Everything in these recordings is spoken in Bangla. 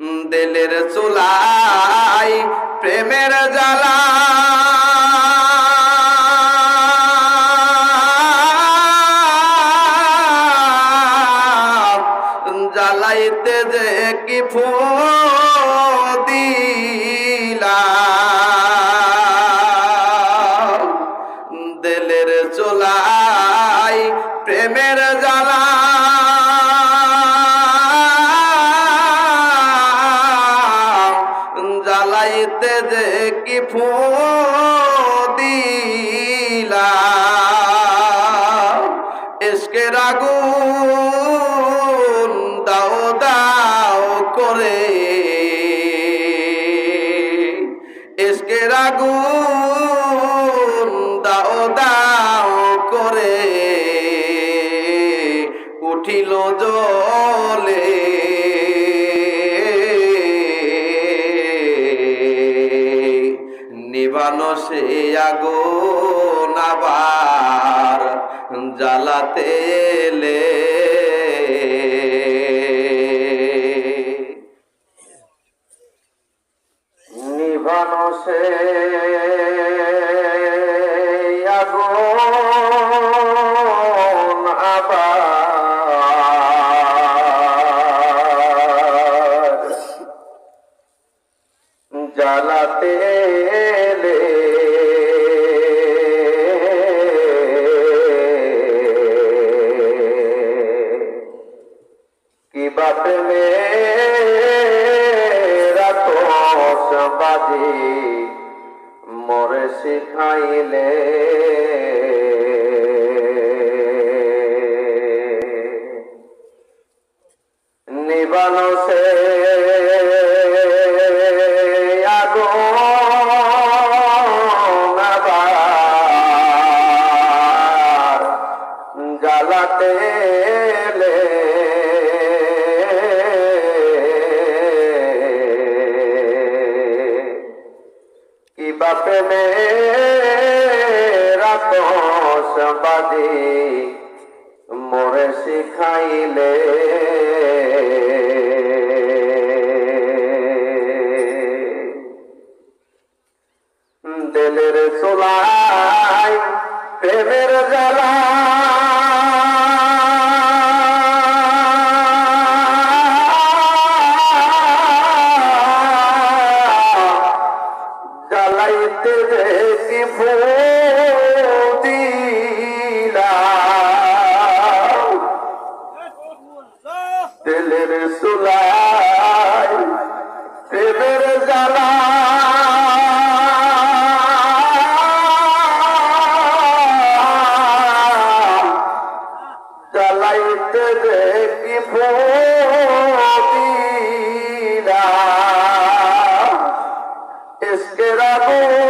দিলের চুলাই প্রেমের জ্বালা। জ্বালাইতে যে কি দিলা। উঠিল জলে। নিবানো সে আগো নাবার জ্বালাতে বাজি মরে শিখাইলে। নিবানো সে তোষ বাজি মোরে শিখাইলে। দিলের চোলাই প্রেমের জ্বালা দিলের সুলাই প্রেমের জ্বালা। জ্বালাইতে দেখি ফোরা এসকেরা গো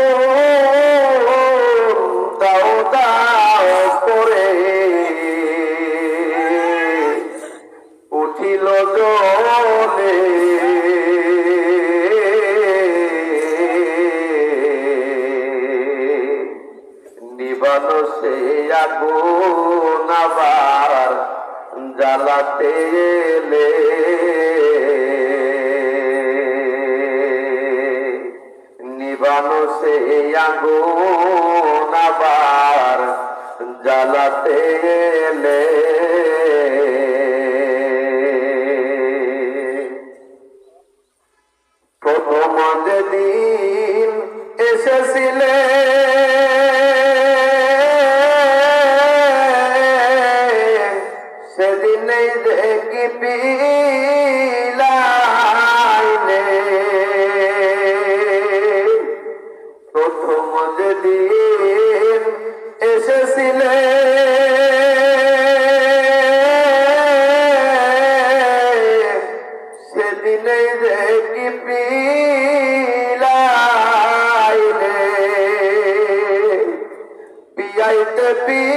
নিবানো সে আগুন আবার জ্বালাতে এলে। নিবানো সে আগুন আবার জ্বালাতে এলে। সেদিনেই দেখি পিলাইলে। প্রথম যেদিন এসেছিলে সেদিনেই দেখি পিলাইলে। পিয়াইতে পিয়াইতে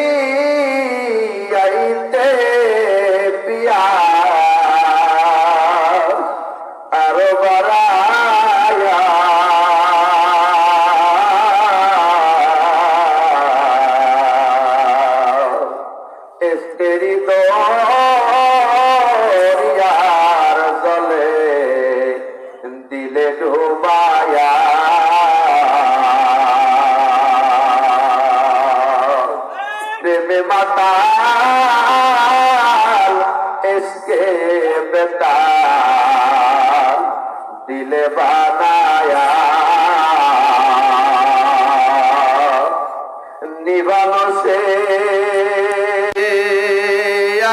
মতাল এসকে বেতাল দিলে বানায়া। নিবানো সে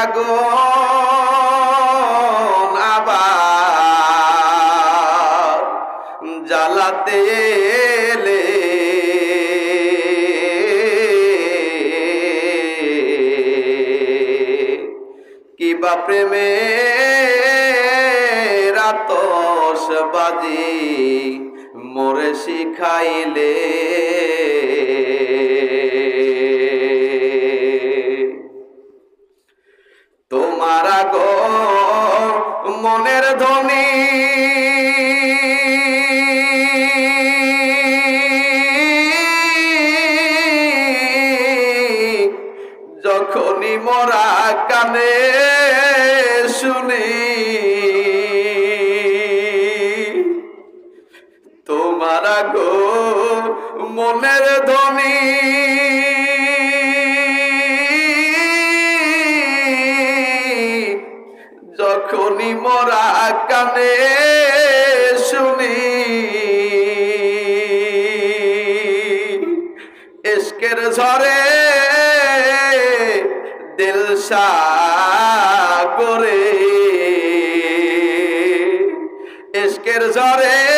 আগুন আবার জ্বালাতে বা প্রেমে রাতস বাজি মোরে শিখাইলে। তোমার গো মনের ধ্বনি গো মনের ধ্বনি। যখনই মরা কানে শুনি এসকের ঝরে দিল করে এসকের ঝরে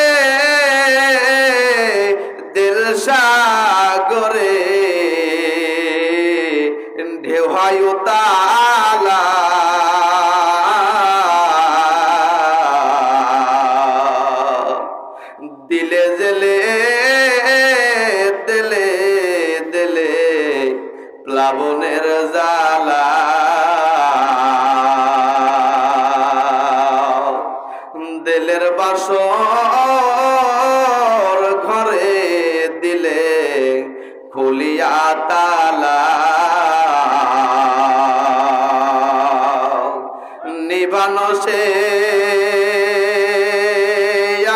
দিল করে তালা দিলে জেলে দিলে দিলে প্লাবনের জালা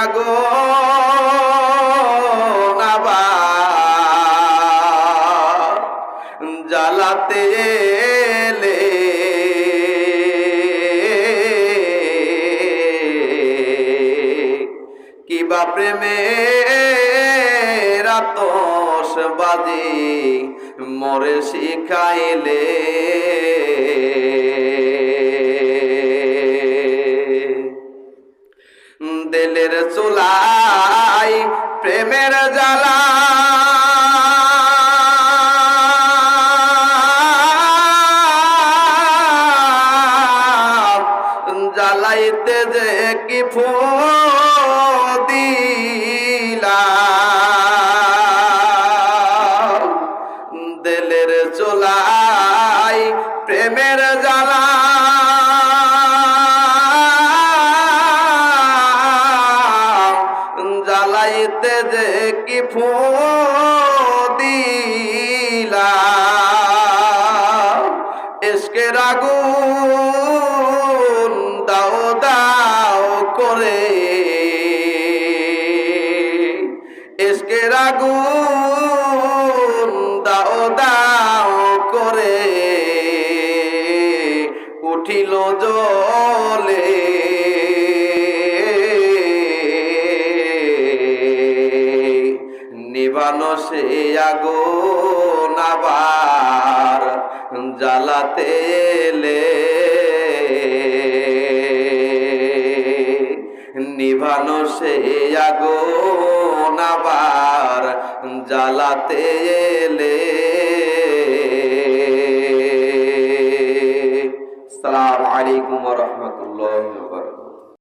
আগুন আবার জ্বালাতে কিবা প্রেমে রাতস মরে শিখাইলে। দিলের চুলাই প্রেমের জ্বালা। উঠিল জলে। নিবানো সে আগুন আবার জ্বালাতে এলে। নিভানো সে আগুন আবার জ্বালাতে السلام عليكم ورحمة